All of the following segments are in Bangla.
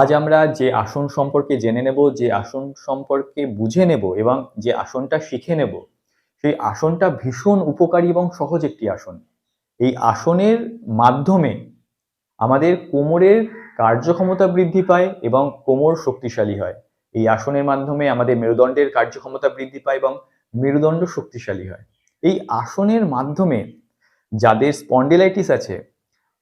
আজ আমরা যে আসন সম্পর্কে জেনে নেব, যে আসন সম্পর্কে বুঝে নেব এবং যে আসনটা শিখে নেব, সেই আসনটা ভীষণ উপকারী এবং সহজ একটি আসন। এই আসনের মাধ্যমে আমাদের কোমরের কার্যক্ষমতা বৃদ্ধি পায় এবং কোমর শক্তিশালী হয়। এই আসনের মাধ্যমে আমাদের মেরুদণ্ডের কার্যক্ষমতা বৃদ্ধি পায় এবং মেরুদণ্ড শক্তিশালী হয়। এই আসনের মাধ্যমে যাদের স্পন্ডিলাইটিস আছে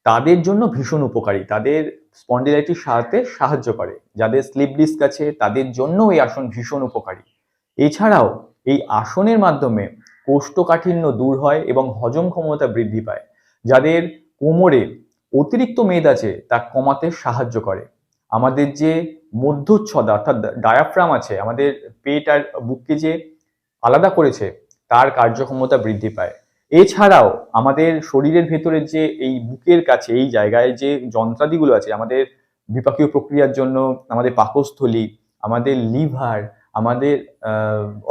তাদের জন্য ভীষণ উপকারী। তাদের স্পন্ডিলাইটিস সারাতে সাহায্য করে। যাদের স্লিপ ডিস্ক আছে, তাদের জন্য এই আসন ভীষণ উপকারী। এছাড়াও এই আসনের মাধ্যমে কোষ্ঠকাঠিন্য দূর হয় এবং হজম ক্ষমতা বৃদ্ধি পায়। যাদের কোমরে অতিরিক্ত মেদ আছে, তা কমাতে সাহায্য করে। আমাদের যে মধ্যচ্ছদা অর্থাৎ ডায়াফ্রাম আছে, আমাদের পেট আর বুককে যে আলাদা করেছে, তার কার্যক্ষমতা বৃদ্ধি পায়। এছাড়াও আমাদের শরীরের ভেতরে যে এই বুকের কাছে, এই জায়গায় যে যন্ত্রাদিগুলো আছে, আমাদের বিপাকীয় প্রক্রিয়ার জন্য আমাদের পাকস্থলী, আমাদের লিভার, আমাদের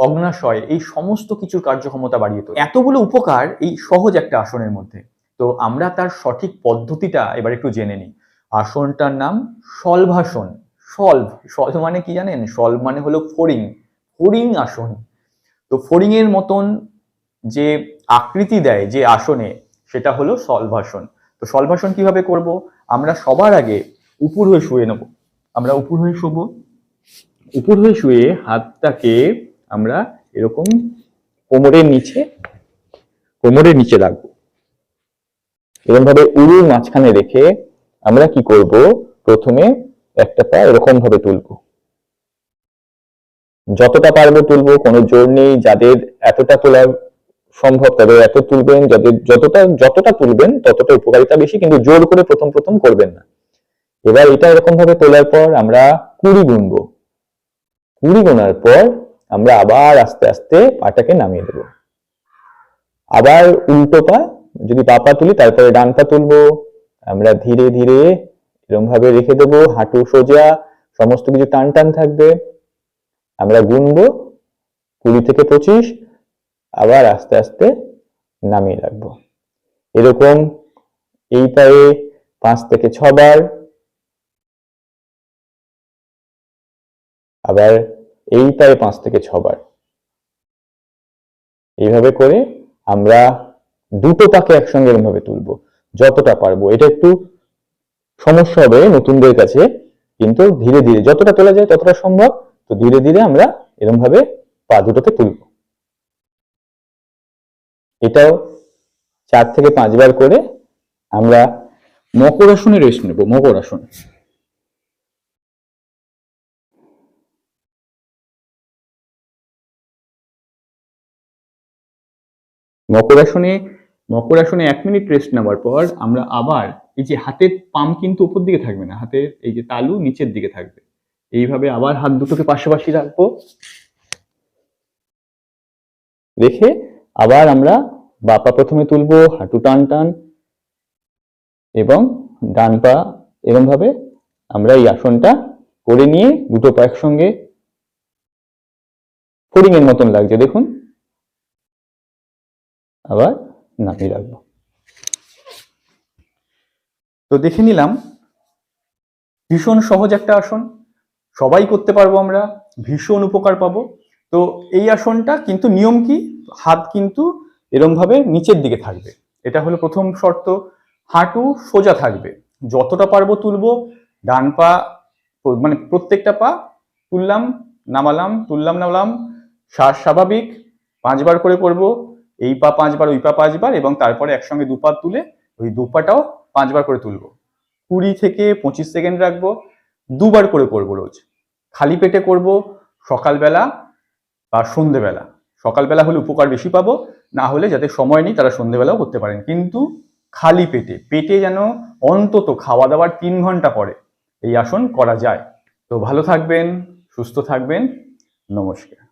অগ্নাশয়, এই সমস্ত কিছুর কার্যক্ষমতা বাড়িয়ে তোলে। এতগুলো উপকার এই সহজ একটা আসনের মধ্যে। তো আমরা তার সঠিক পদ্ধতিটা এবার একটু জেনে নিই। আসনটার নাম সলভাসন। সলভ সলভ মানে কি জানেন? সলভ মানে হলো ফড়িং ফড়িং আসন। তো ফড়িং এর মতন যে আকৃতি দেয় যে আসনে, সেটা হলো সলভাসন তো সলভাসন কীভাবে করব? আমরা সবার আগে উপর হয়ে শুয়ে নেব। আমরা উপর হয়ে শোবো। উপর হয়ে শুয়ে হাতটাকে আমরা এরকম কোমরের নিচে কোমরের নিচে রাখব। এরকম ভাবে উরুর মাঝখানে রেখে আমরা কি করব? প্রথমে একটা পা এরকম ভাবে তুলবো। যতটা পারব তুলবো, কোনো জোর নেই, যাদের এতটা তোলা সম্ভব তাদের এত তুলবেন যাদের যতটা যতটা তুলবেন, ততটা উপকারিতা বেশি, কিন্তু জোর করে প্রথম প্রথম করবেন না। এবার এটা এরকম ভাবে তোলার পর আমরা কুড়ি গুনবো। কুড়ি গোনার পর আমরা আবার আস্তে আস্তে পাটাকে নামিয়ে দেব। আবার উল্টো পা, যদি পা পা তুলি, তারপরে ডান পা তুলবো। আমরা ধীরে ধীরে এরকম ভাবে রেখে দেবো, হাঁটু সোজা, সমস্ত কিছু টান টান থাকবে। আমরা গুনবো কুড়ি থেকে পঁচিশ আবার আস্তে আস্তে নামিয়ে রাখব। এরকম এই পায়ে পাঁচ থেকে ছবার, আবার এই পায়ে পাঁচ থেকে ছবার। এইভাবে করে আমরা দুটো পাকে একসঙ্গে এরকম ভাবে তুলবো, যতটা পারব। এটা একটু সমস্যা হবে নতুনদের কাছে, কিন্তু ধীরে ধীরে যতটা তোলা যায় ততটা সম্ভব, তো ধীরে ধীরে আমরা এরকম ভাবে পা দুটোকে তুলবো। এটাও চার থেকে পাঁচবার করে আমরা মকর আসনে রেস্ট নেব, মকর আসন। মকর আসনে মকর আসনে এক মিনিট রেস্ট নেওয়ার পর আমরা আবার এই যে হাতের পাম কিন্তু উপর দিকে থাকবে না, হাতের এই যে তালু নিচের দিকে থাকবে। এইভাবে আবার হাত দুটোকে পাশাপাশি রাখব। রেখে আবার আমরা বাপা প্রথমে তুলবো, হাঁটু টান টান, এবং ডান পা এরকম ভাবে আমরা এই আসনটা করে নিয়ে দুটো পা একসঙ্গে ফড়িং এর মতন লাগছে, দেখুন। আবার নামিয়ে রাখব। তো দেখে নিলাম, ভীষণ সহজ একটা আসন। সবাই করতে পারব আমরা, ভীষণ উপকার পাবো। তো এই আসনটা কিন্তু নিয়ম কি? হাত কিন্তু এরম ভাবে নিচের দিকে থাকবে। এটা হলো প্রথম শর্ত। হাঁটু সোজা থাকবে। যতটা পারব তুলবো, ডান পা মানে প্রত্যেকটা পা তুললাম, নামালাম তুললাম, নামালাম, শ্বাস স্বাভাবিক, পাঁচবার করে করব, এই পা পাঁচবার, ওই পা পাঁচবার এবং তারপরে একসঙ্গে দু পা তুলে ওই দু পাটাও পাঁচবার করে তুলবো। কুড়ি থেকে পঁচিশ সেকেন্ড রাখব, দুবার করে করব রোজ। খালি পেটে করব, সকালবেলা বা সন্ধেবেলা। সকালবেলা হলে উপকার বেশি পাবো, না হলে যাতে সময় নেই তারা সন্ধেবেলাও করতে পারেন। কিন্তু খালি পেটে পেটে যেন অন্তত খাওয়া দাওয়ার তিন ঘণ্টা পরে এই আসন করা যায়। তো ভালো থাকবেন, সুস্থ থাকবেন। নমস্কার।